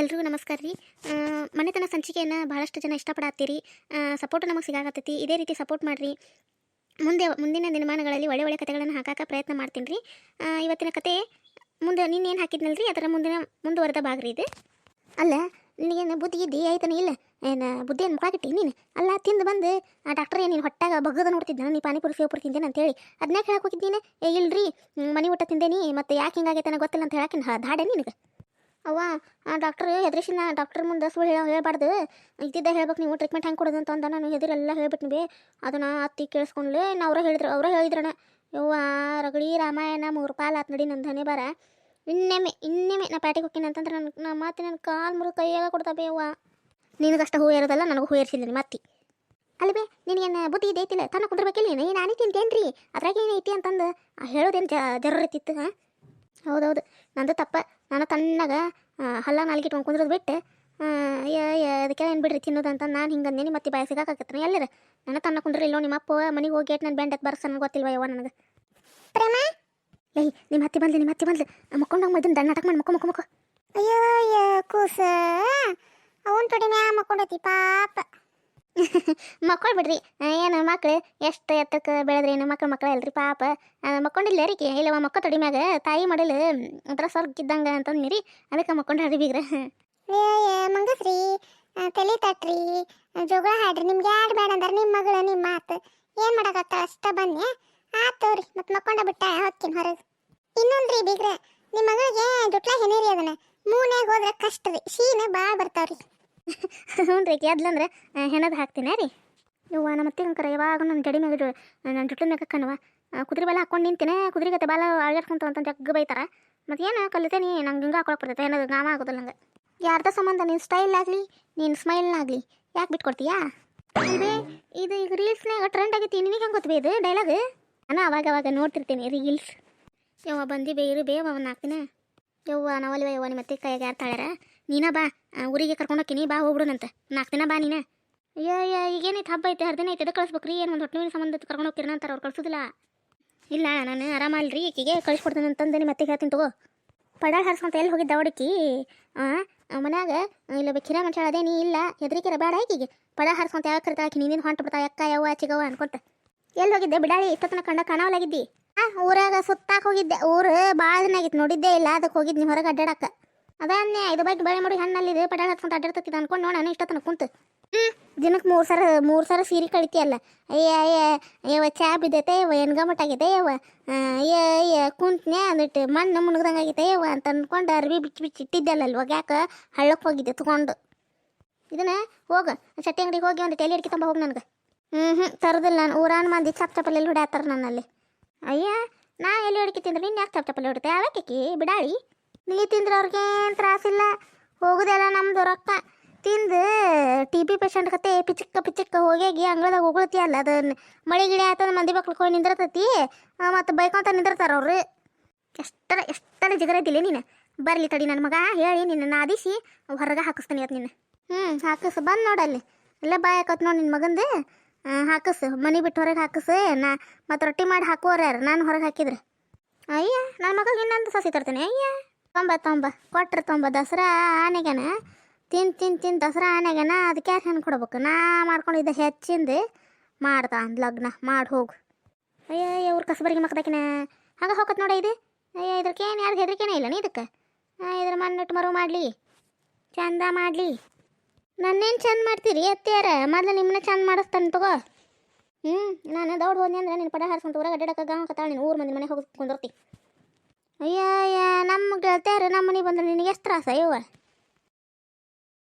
ಎಲ್ರಿಗೂ ನಮಸ್ಕಾರ ರೀ. ಮನೆತನ ಸಂಚಿಕೆಯನ್ನು ಭಾಳಷ್ಟು ಜನ ಇಷ್ಟಪಡತ್ತೀರಿ. ಸಪೋರ್ಟ್ ನಮಗೆ ಸಿಗಾಕತ್ತೈತಿ. ಇದೇ ರೀತಿ ಸಪೋರ್ಟ್ ಮಾಡಿರಿ. ಮುಂದೆ, ಮುಂದಿನ ದಿನಮಾನಗಳಲ್ಲಿ ಒಳ್ಳೆ ಒಳ್ಳೆ ಕಥೆಗಳನ್ನು ಹಾಕಾಕ ಪ್ರಯತ್ನ ಮಾಡ್ತೀನಿ ರೀ. ಇವತ್ತಿನ ಕತೆ ಮುಂದೆ ನಿನ್ನೇನು ಹಾಕಿದ್ನಲ್ರಿ? ಅದರ ಮುಂದಿನ, ಮುಂದುವರೆದ ಭಾಗ ರೀ ಇದು. ಅಲ್ಲ, ನಿನಗೇನು ಬುದ್ಧಿ ಇದ್ದಿ? ಆಯ್ತಾನೆ ಇಲ್ಲ. ಏನು ಬುದ್ಧಿ ಏನು ಮುಖಾಗಿಟ್ಟಿ ನೀನು? ಅಲ್ಲ, ತಿಂದು ಬಂದು, ಆ ಡಾಕ್ಟರ್ ಏನು ಹೊಟ್ಟಾಗ ಬಗ್ಗದ ನೋಡ್ತಿದ್ದೆ? ನೀ ಪಾನಿಪುರಿ ಸೇವಪುರಿ ತಿಂದೇನೆ ಅಂತೇಳಿ. ಅದನ್ನ ಹೇಳಕ್ಕೆ ಹೋಗಿದ್ದೀನಿ ಏ, ಇಲ್ರಿ, ಮನೆ ಊಟ ತಿಂದೇನಿ, ಮತ್ತು ಯಾಕೆ ಹಿಂಗಾಗೈತೆ ಗೊತ್ತಿಲ್ಲ ಅಂತ ಹೇಳಕ್ಕೆ ಧಾಡೆ ನಿನಗೆ. ಅವ್ವ, ಆ ಡಾಕ್ಟ್ರ್ ಹೆದ್ರಿಸಿನ ಡಾಕ್ಟರ್ ಮುಂದೆ ಸುಳ್ಳು ಹೇಳ ಹೇಳ್ಬಾರ್ದು. ಇದ್ದಿದ್ದ ಹೇಳ್ಬೇಕು ನೀವು ಟ್ರೀಟ್ಮೆಂಟ್ ಹೆಂಗೆ ಕೊಡೋದು ಅಂತ ಅಂದ ನಾನು, ಹೆದರೆಲ್ಲ ಹೇಳ್ಬಿಟ್ಟು ಬೇ. ಅದನ್ನ ಅತ್ತಿ ಕೇಳಿಸ್ಕೊಂಡ್ಲೆ ನಾ ಅವ್ರ ಹೇಳಿದ್ರು ಅವ್ರ ಹೇಳಿದ್ರಣ. ಯವ್ವ, ರಗಳಿ ರಾಮಾಯಣ ಮೂರು ಪಾಲು ಆತ್ ನಡಿ ನಂದನೆ ಬರ ಬಾರ. ಇನ್ನೆಮ್ಮೆ ಇನ್ನೆಮ್ಮೆ ನಾ ಪ್ಯಾಟಿಗೆ ಹೋಗ್ತೀನಿ ಅಂತಂದ್ರೆ ನನ್ನ ನಾ ಮಾತಿ ನನ್ನ ಕಾಲು ಮುರು ಕೈಯಾಗ ಕೊಡ್ತಾ ಬೇವ್ವ ನಿನಗಷ್ಟು ಹೂ ಇರೋದಲ್ಲ ನನಗೆ ಹೂ ಏರಿಸಿಲ್ಲ ಮತ್ತಿ ಅಲ್ಲಿ ಬೇ, ನಿನಗೇನು ಬುದ್ಧಿ ಇದೆ ಐತಿಲ್ಲ ತನ್ನ ಕುಂದ್ರಬೇಕಿಲ್ಲ ಏನು ರೀ ತಿಂತೇನ್ರಿ? ಅದ್ರಾಗ ಏನೈತಿ ಅಂತಂದು? ಹೇಳೋದೇನು ಜ ಜರ್ರೈತಿತ್ತು, ಹಾಂ? ಹೌದೌದು. ನಂದು ತಪ್ಪ. ನಾನು ತಣ್ಣಗ ಹಲ್ಲ ನಾಲ್ಗೆ ಇಟ್ಕೊಂಡು ಕುಂದ್ರದು ಬಿಟ್ಟು. ಅದಕ್ಕೆ ಏನು ಬಿಡ್ರಿ ತಿನ್ನೋದು ಅಂತ ನಾನು ಹಿಂಗೆ ಅಂದೇನಿ ಮತ್ತೆ ಬಾಯ ಸಿಗಾಕತ್ತೀನಿ ಎಲ್ಲರ ನನ್ನ ತನ್ನ ಕುಂದ್ರಿ ಇಲ್ಲೋ ನಿಮ್ಮ ಅಪ್ಪ ಮನೆಗೆ ಹೋಗಿ ಗೇಟ್ ನನ್ನ ಬ್ಯಾಂಡಕ್ಕೆ ಬರ್ಸ ನನಗೆ ಗೊತ್ತಿಲ್ವ ಯವ್ವ ನನಗೆ? ಪ್ರೇಮ? ಏಯ್ ನಿಮ್ಮ ಹತ್ತಿ ಬಂದ್ಲಿ ನಿಮ್ಮ ಹತ್ತಿ ಬಂದ್ಲಿ. ಮಕ್ಕೊಂಡಂಗೆ ಮದ್ದನ್ ನಾಟಕ ಮಾಡಿ ಮಕ್ಕ ಮಕ್ಕ ಮಕ್ಕ. ಅಯ್ಯೋ ಅಯ್ಯೋ ಕೂಸ. ಅವನ್ ತೊಡಿ ಮ್ಯಾ ಮಕ್ಕೊಂಡೈತಿ ಪಾಪ. ಮಕ್ಕಳು ಬಿಡ್ರಿ ಏನು ಮಕ್ಳು ಎಷ್ಟು ಎತ್ತಕ್ಕೆ ಬೆಳೆದ್ರಿ? ಏನು ಮಕ್ಳು ಮಕ್ಕಳು ಅಲ್ರಿ ಪಾಪ. ಮಕ್ಕೊಂಡಿಲ್ಲ ರೀ ಇಲ್ಲವ ಮಕ್ಕ ತೊಡಿ ಮ್ಯಾಗ ತಾಯಿ ಮಾಡಲು ಒಂಥರ ಸ್ವರ್ಗ ಇದ್ದಂಗೆ ಅಂತಂದ್ರಿ ಅದಕ್ಕೆ ಮಕ್ಕೊಂಡು ಹರಿಬಿಗ್ರ ಏ ಏ ಮಂಗಸ್ರಿ ತಲಿ ತಟ್ರಿ ಆ, ಜೋಗಳ ಹಾಡ್ರಿ. ನಿಮ್ಗೆ ಯಾರು ಬೇಡ ಅಂದ್ರೆ? ನಿಮ್ಮ ಮಗಳು ನಿಮ್ಮ ಮಾತು. ಏನು ಮಾಡೋಕತ್ತ ಅಷ್ಟ ಬನ್ನಿ ಆತ್ ತೋರಿ ಮತ್ತೆ ಮಕ್ಕೊಂಡ ಬಿಟ್ಟ ಹೊಕ್ಕಿನ ಹೊರಗೆ. ಇನ್ನೊಂದ್ರಿ ಬೀಗ್ರ ನಿಮ್ಮ ಮಗಳಿಗೆ ಜುಟ್ಲ ಹೆನೇರಿ ಅದನ್ನ ಮೂನ್ಯಾಗ ಹೋದ್ರೆ ಕಷ್ಟ ರೀ. ಶೀನ ಭಾಳ ಬರ್ತಾವ್ರಿ. ಹ್ಞೂ ರೀ ಗೆದ್ಲಂದ್ರೆ ಹೆಣದು ಹಾಕ್ತೀನಿ, ರೀ. ನೀವು ನಮ್ಮ ಅತ್ತೆ ಅಂಕರ ಯಾವಾಗ ನನ್ನ ಜಡಿ ಮ್ಯಾಗ ನನ್ನ ಜುಟ್ಲ ಮ್ಯಾಗ ಕಣ್ಣವ ಕುದುರೆ ಬಾಲ ಹಾಕೊಂಡು ನಿಂತೇನೆ, ಕುದುರೆ ಗತೆ ಬಾಲ ಅಳ್ಗಾಡ್ಕೊಂತ ಅಂತ ಜಗ್ಗ ಬೈತಾರ? ಮತ್ತೆ ಏನು ಕಲಿತೇನಿ ನಂಗೆ ಹಿಂಗೆ ಹಾಕೊಳಕ್ ಬರ್ತೈತೆ ಏನದು ಗಾಮ ಆಗೋದಿಲ್ಲ ನಂಗೆ. ಯಾರ್ದ ಸಂಬಂಧ ನಿನ್ನ ಸ್ಟೈಲ್ ಆಗಲಿ ನಿನ್ನ ಸ್ಮೈಲ್ನಾಗಲಿ ಯಾಕೆ ಬಿಟ್ಕೊಡ್ತೀಯಾ? ಇದೇ ಇದು ಈಗ ರೀಲ್ಸ್ನಾಗ ಟ್ರೆಂಡ್ ಆಗೈತಿ, ನಿನಗೆ ಹೆಂಗೆ ಗೊತ್ತು ಇದು ಡೈಲಾಗ್ ನಾನು ಅವಾಗ ಅವಾಗ ನೋಡ್ತಿರ್ತೀನಿ ರೀಲ್ಸ್ ಯವ್ವ, ಬಂದಿ ಬೇರು ಬೇವ ಅವನ್ನ ಹಾಕ್ತೀನಿ. ಯವ್ವ ನಾವಲ್ಲಿ ಯವ್ವ, ನಿಮ್ಮ ಅತ್ತೆ ಕೈಗೆ ಯಾರು ನೀನ ಬಾ ಊರಿಗೆ ಕರ್ಕೊಂಡು ಹೋಗ್ತೀನಿ, ಬಾ ಹೋಗ್ಬಿಡುನಂತ ನಾಲ್ಕು ದಿನ ಬಾ ನೀನ. ಅಯ್ಯೋ ಈಗೇನೈತೆ, ಹಬ್ಬ ಐತೆ, ಹರಿದಿನ ಐತೆ ಕಳಿಸ್ಬೇಕು ರೀ ಏನು ಒಂದು ಹೊಟ್ಟೆ ಸಂಬಂಧ ಕರ್ಕೊಂಡು ಹೋಗ್ತೀರ ಅಂತಾರೆ ಅವ್ರು ಕಳ್ಸೋದಿಲ್ಲ. ಇಲ್ಲ, ನಾನು ಆರಾಮಲ್ರಿ ಈಕೆಗೆ ಕಳಿಸ್ಕೊಡ್ತೀನಿ ಅಂತಂದು ನಿಮ್ಮ ಮತ್ತೆ ಹೇಳ್ತೀನಿ ತಗೋ. ಪಡ ಹರ್ಸ್ಕೊಂತ ಎಲ್ಲಿ ಹೋಗಿದ್ದ ಅವಡಕ್ಕಿ? ಮನ್ಯಾಗ, ಇಲ್ಲ ಬೇಕಿರ ಮನುಷ್ಯ ಅದೇನಿ, ಇಲ್ಲ. ಹೆದರಿಕೆರ ಬೇಡ ಈಕಿಗೆ. ಪಡ ಹರ್ಸ್ಕೊಂತ ಯಾವ ಕರಿತಾ ಆಕಿ? ನೀನು ಹೊಂಟು ಬಿಡ್ತಾ ಯಕ್ಕ ಯಾವ ಚಿಗವ ಅನ್ಕೊಂತ. ಎಲ್ಲಿ ಹೋಗಿದ್ದೆ ಬಿಡಾಳಿ? ಇಷ್ಟೊತ್ತನ ಕಂಡ ಕಾಣವಲಾಗಿದ್ದಿ ಆ, ಊರಾಗ ಸುತ್ತಾಕ ಹೋಗಿದ್ದೆ. ಊರು ಭಾಳ ದಿನ ಆಗಿತ್ತು, ನೋಡಿದ್ದೇ ಇಲ್ಲ. ಅದಕ್ಕೆ ಹೋಗಿದ್ನಿ ಹೊರಗೆ ಅಡ್ಡಾಡಕ್ಕ. ಅದನ್ನೇ ಐದು ಬೈಕ್ ಬೆಳೆ ಮಾಡಿ ಹಣ್ಣಲ್ಲಿದೆ ಪಟಾಳ ಹತ್ಕೊಂಡು ಅಡ್ಡಾಡ್ತೈತಿ ಅನ್ಕೊಂಡು ನೋಡ ನಾನು ಇಷ್ಟೊತ್ತನ ಕುಂತು. ಹ್ಞೂ ದಿನಕ್ಕೆ ಮೂರು ಸರ ಮೂರು ಸರ ಸೀರೆ ಕಳಿತಿಯಲ್ಲ. ಅಯ್ಯ ಅಯ್ಯ ಯವ್ವ ಚಾ ಬಿದ್ದೈತೆ ಯವ ಎಣ್ಗಮಟ್ ಆಗೈತೆ ಯವ್ವ ಅಯ್ಯ ಅಯ್ಯ ಕುಂತ್ನೆ ಅಂದಿಟ್ಟು ಮಣ್ಣು ಮುಣಗ್ದಂಗೆ ಆಗೈತೆ ಯವ್ವ ಅಂತ ಅನ್ಕೊಂಡು ಅರ್ವಿ ಬಿಚ್ಚಿ ಬಿಚ್ಚಿ ಇಟ್ಟಿದ್ದಲ್ಲ ಇವಾಗ ಯಾಕೆ? ಹಳ್ಳಕ್ಕೆ ಹೋಗಿದ್ದೆ, ತಗೊಂಡು. ಇದನ್ನ ಹೋಗ ಚಟ್ಟಿ ಅಂಗಡಿಗೆ ಹೋಗಿ ಒಂದು ತಲೆ ಅಡಿಕೆ ತಂಬ ಹೋಗಿ ನನಗೆ. ಹ್ಞೂ ಹ್ಞೂ ತರೋದಿಲ್ಲ ನಾನು. ಊರಾನ್ ಮಂದಿ ಚಪ್ ಚಪ್ಪಲ್ಲಿ ಹೊಡ್ಯಾತಾರ ನನ್ನಲ್ಲಿ. ಅಯ್ಯ, ನಾ ಎಲ್ಲಿ ಹೊಡಿಕೆ ತಿಂದ್ರೆ, ನೀನು ಯಾಕೆ ಚಪ್ ಚಪ್ಪಲ್ಲಿ ಹೊಡಿತೆ? ಅವಕ್ಕೆ ಬಿಡಾಳಿ. ನೀ ತಿಂದ್ರೆ ಅವ್ರಿಗೇನು ತ್ರಾಸಿಲ್ಲ? ಹೋಗುದೆಲ್ಲ ನಮ್ದು ರೊಕ್ಕ. ತಿಂದು ಟಿ ಬಿ ಪೇಷಂಟ್ ಕತೆ ಪಿಚಿಕ್ಕ ಪಿಚಿಕ್ಕ ಹೋಗಿ ಅಂಗಳದಾಗ ಹೋಗ್ಲತ್ತಿ ಅಲ್ಲ ಅದು ಮಳೆ ಗಿಡ ಆಯ್ತಂದ್ರೆ ಮಂದಿ ಮಕ್ಳು ಹೋಗಿ ನಿಂದಿರ್ತತಿ ಮತ್ತು ಬೈಕೊಂತ ನಿಂದಿರ್ತಾರ ಅವ್ರು. ಎಷ್ಟರ ಎಷ್ಟರ ಜಿಗರ ಇದ್ದಿಲ್ಲ ನೀನು? ಬರಲಿ ತಡಿ ನನ್ನ ಮಗ, ಹೇಳಿ ನಿನ್ನ ನಾದಿಸಿ ಹೊರಗೆ ಹಾಕಿಸ್ತಾನೆ ಇವತ್ತು ನಿನ್ನ. ಹ್ಞೂ ಹಾಕಿಸ್, ಬಂದು ನೋಡಲ್ಲಿ ಎಲ್ಲ ಬಾಯ್ ಹಾಕತ್ ನೋಡಿ ನಿನ್ನ ಮಗಂದು. ಹಾಕಿಸ್, ಮನೆ ಬಿಟ್ಟು ಹೊರಗೆ ಹಾಕಿಸ್, ನಾ ಮತ್ತು ರೊಟ್ಟಿ ಮಾಡಿ ಹಾಕುವವ್ರು ಯಾರು? ನಾನು ಹೊರಗೆ ಹಾಕಿದ್ರೆ. ಅಯ್ಯ ನನ್ನ ಮಗಳಿಗೆ ಇನ್ನೊಂದು ಸಸಿ ತರ್ತೇನೆ, ಅಯ್ಯ. ತೊಂಬ ತೊಂಬ. ಕೊಟ್ರೆ ತೊಂಬ, ದಸರಾ ಆನೆಗೆನ. ತಿನ್ ತಿನ್ ತಿನ್ ದಸರಾ ಆನೆಗೆನ ಅದಕ್ಕೆ ಯಾರು ಹೆಣ್ಣು ಕೊಡ್ಬೇಕು? ನಾ ಮಾಡ್ಕೊಂಡಿದ್ದೆ ಹೆಚ್ಚಿಂದು ಮಾಡ್ದ ಅಂದ್ ಲಗ್ನ. ಮಾಡಿ ಹೋಗು. ಅಯ್ಯ ಇವ್ರ ಕಸಬರಿಗೆ ಮಕ್ಕದಕಿನ ಹಂಗೆ ಹೋಗತ್ ನೋಡ ಇದು. ಅಯ್ಯ ಇದ್ರಕ್ಕೇನು ಯಾರು ಹೆದರಿಕೆನೇ ಇಲ್ಲ ನೀ ಇದಕ್ಕೆ? ಇದ್ರ ಮಣ್ಣಿಟ್ಟು ಮರು ಮಾಡಲಿ. ಚಂದ ಮಾಡಲಿ. ನನ್ನೇನು ಚಂದ ಮಾಡ್ತೀರಿ? ಅತ್ತಿಯಾರ ಮೊದಲು ನಿಮ್ಮನ್ನ ಚಂದ ಮಾಡಿಸ್ತಾನೆ ತಗೋ. ಹ್ಞೂ ನಾನು ದೌಡ್ ಹೋದ್ನಿ ಅಂದ್ರೆ ನಿನ್ನ ಪಡ ಹಾರಿಸ್ಕೊಂತ ಊರಾಗ ಅಡ್ಡಾಡಕ್ಕೆ ಗಾಂವ ಕತ್ತಾಳ ನೀನು. ಊರು ಮಂದಿ ಮನೆಗೆ ಹೋಗಿ ಕುಂದಿರ್ತಿ. ಅಯ್ಯ ನಮ್ಮ ಗೆಳತಿಯರು ನಮ್ಮ ಮನೆಗೆ ಬಂದ್ರೆ ನಿನಗೆ ಎಷ್ಟು ತ್ರಾಸ ಅಯ್ಯವ್ವ